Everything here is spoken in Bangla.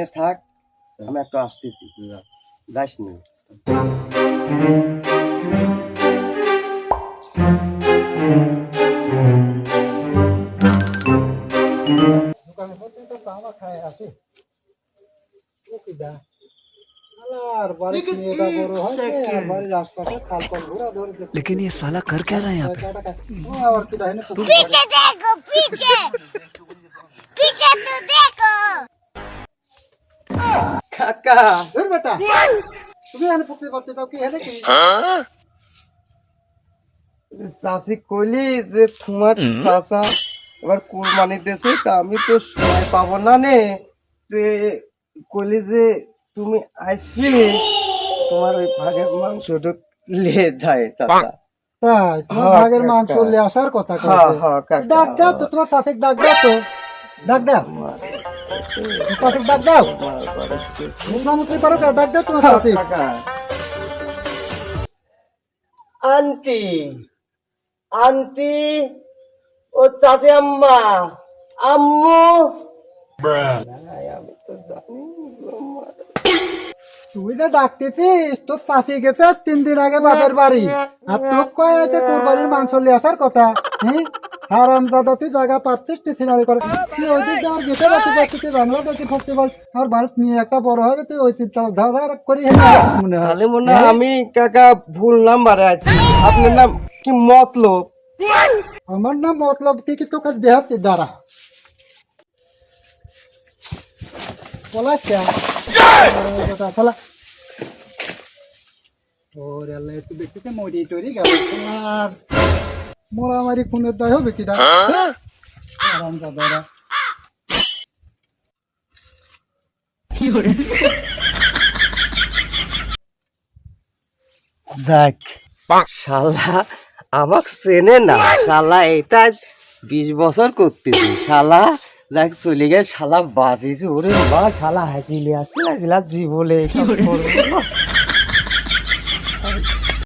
এনে থাক আমি একটু আসতেছি যাস নি দোকানে হতে তো তামা খায় আসি ও কি দা আর বাড়ি মেয়েটা বড় হয়েছে আর বাড়ির আশপাশে খালপাল ঘোরা ধরে দেখতে लेकिन ये साला कर क्या रहा है यहाँ पे ও আবার কি দাহিনে पीछे देखो पीछे पीछे तो देखो কাকা ধর বেটা তুমি এনে ফুকতে পারতে দাও কি হেলে কি? চাষি কইলি যে তোমার চাষা এবার কুরবানি দিয়েছে তা আমি তো সময় পাবো না নে। কইলি যে তুমি আসলে তোমার ওই ভাগের মাংসটা লে যায় চাষা তাই তোমার হ্যাঁ, ভাগের মাংস। লে আসার কথা হ্যাঁ, হ্যাঁ। ডাক দাও তো তোমার শাসিক ডাক দাও তো। ডাক দাও। আন্টি আন্টি, ও চাষি আম্মা, আম্মু। তুই ডাকতেছিস, তোর চাষি গেছে তিন দিন আগে বাপের বাড়ি। আর তোর কয় কোরবানির মাংস নিয়ে আসার কথা হ্যাঁ? হারাম দাদা তুই জায়গা পাচ্ছিস করে তুই ওই আমার গেতে রাখতে পারছিস তুই জানলা পার আমার বাড়ির নিয়ে একটা বড় হয়ে তুই ওই চিন্তা ধারা করি মনে হয়। তাহলে মনে আমি কাকা ভুল নাম্বারে আছি। আপনার নাম কি মতলব? আমার নাম মতলব কি কি তোকে দেহাচ্ছি দাঁড়া। পলাশ কে শালা। ওরে আল্লাহ একটু দেখতে মরি টরি গেল আর মোরামারি খুনের দায় হবে কিটা আরাম দাদারা যাক শালা আমাক চেনে না শালা এটা বিশ বছর করতেছি শালা যাক চলে গেছে শালা বাঁচিয়েছে ওরে বা শালা হাসিলে আসছে না জীবনে